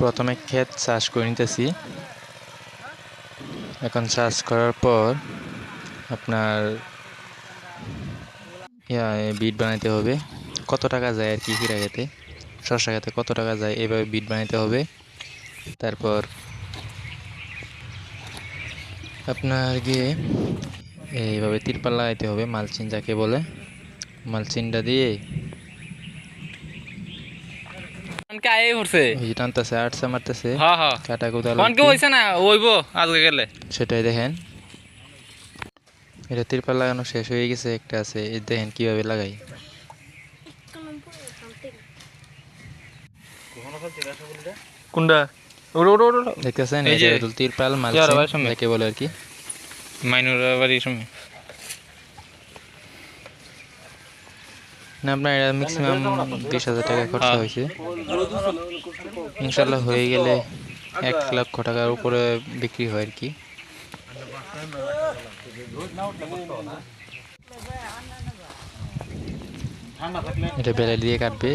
প্রথমে ক্ষেত চাষ করে নিতেছি। এখন চাষ করার পর আপনার বিট বানাইতে হবে। কত টাকা যায় আর কি হিরা খেতে শসা খেতে কত টাকা যায়? এভাবে বিট বানাইতে হবে। তারপর আপনার গিয়ে এইভাবে তিরপাল লাগাইতে হবে মালচিন যাকে বলে। মালচিনটা দিয়ে অনকে পড়ছে এই টানতেছে আটসা মারতেছে হ্যাঁ হ্যাঁ কাটা কোদাল অনকে হইছে না ওইব আজকে গেলে সেটাই দেখেন এটা তিরপাল লাগানো শেষ হয়ে গেছে একটা আছে এই দেখেন কীভাবে লাগাই কোনটা ওড়ো ওড়ো ওড়ো দেখতেছেন এই এই যে তিরপাল সামনে। যাকে বলে আর কি মাইনুর বাড়ির সময় না আপনার এটা ম্যাক্সিমাম বিশ হাজার টাকা খরচা হ্যাঁ। হয়েছে। ইনশাল্লাহ হয়ে গেলে এক লক্ষ টাকার উপরে বিক্রি হয় আর কি। এটা বেলে দিয়ে কাটবে।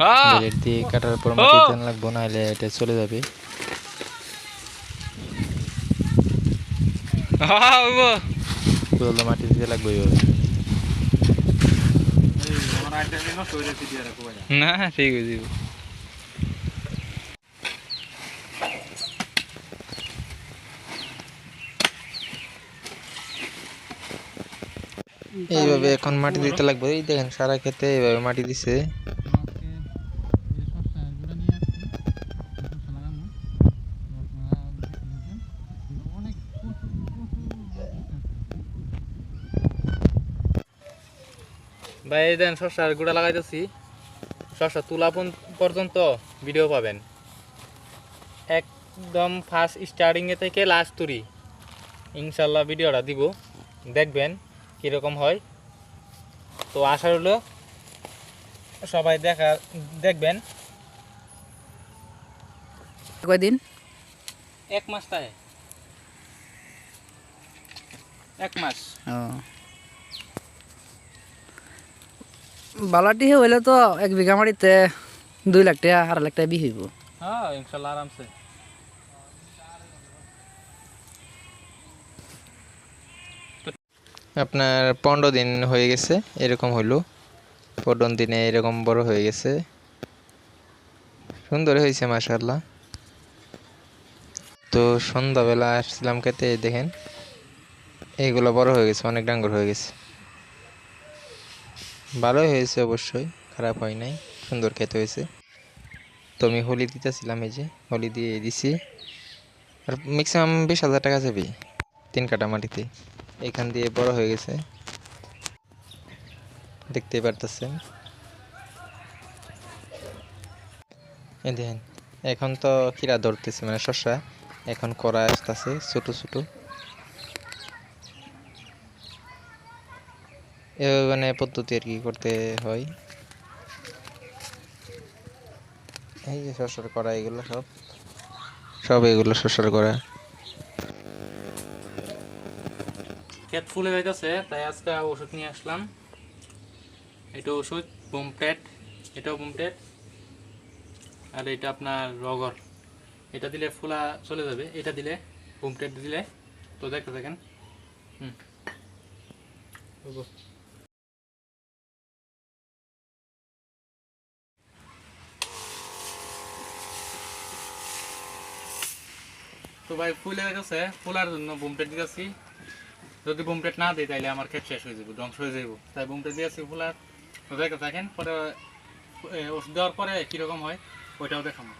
হ্যাঁ। বেলেট দিয়ে কাটার পর! মাটি দেন লাগবো নাহলে এটা চলে যাবে। হ্যাঁ মাটি দিতে লাগবে ওইভাবে। না, ঠিক আছে এইভাবে এখন মাটি দিতে লাগবে। এই দেখেন, সারা খেতে এইভাবে মাটি দিছে। ভাই এই দেন শসার গুঁড়া লাগাইতেছি। শসা তুলা পর্যন্ত ভিডিও পাবেন। একদম ফার্স্ট স্টার্টিংয়ে থেকে লাস্ট তুরি। ইনশাল্লাহ ভিডিওটা দিব। দেখবেন কীরকম হয়। তো আশা হলো সবাই দেখা দেখবেন। কয়দিন? এক মাস তাই। এক মাস। ও। বালাটি হইলে তো এক বিঘা মাটিতে দুই লাখ টাকা আড়াই লাখ টাকা বিহ হইব। হ্যাঁ ইনশাল্লাহ আরামসে। আপনার পনেরো দিন হয়ে গেছে এরকম হইল। পনেরো দিনে এরকম বড় হয়ে গেছে। সুন্দর হয়েছে মাশাল্লাহ তো সন্ধ্যাবেলা আসছিলাম খেতে দেখেন। এইগুলো বড় হয়ে গেছে অনেক ডাঙ্গর হয়ে গেছে। ভালোই হয়েছে অবশ্যই, খারাপ হয় নাই, সুন্দর খেতে হয়েছে। তো আমি হোলি দিতেছিলাম এই যে, হোলি দিয়ে দিছি। আর ম্যাক্সিমাম বিশ হাজার টাকা যাবে তিন কাটা মাটিতে। এখান দিয়ে বড় হয়ে গেছে। দেখতেই পারতেছেন। দেখেন, এখন তো কিরা ধরতেছে মানে শসা, এখন করা আসতেছে, ছোট ছোট। এভাবে মানে পদ্ধতি আর কি করতে হয়। এই যে শসার করা এগুলো সব। সব এগুলো শসার করা ক্ষেত ফুলে যাইতেছে তাই আজকে ওষুধ নিয়ে আসলাম। এটা ওষুধ বোমপ্লেট এটাও বোমপ্লেট আর এটা আপনার রগর। এটা দিলে ফুলা চলে যাবে এটা দিলে বোমপ্লেট দিলে। তো দেখতে থাকেন। হুম। তো ভাই, ফুলে গেছে। ফুলার জন্য বোমপেট দিয়েছি যদি বোমপেট না দিই তাহলে আমার ক্ষেত শেষ হয়ে যাব ধ্বংস হয়ে যাব তাই বোমপেট দিয়েছি ফুলার দেখেন পরে ওষুধ দেওয়ার পরে কীরকম হয়, ওইটাও দেখাবো।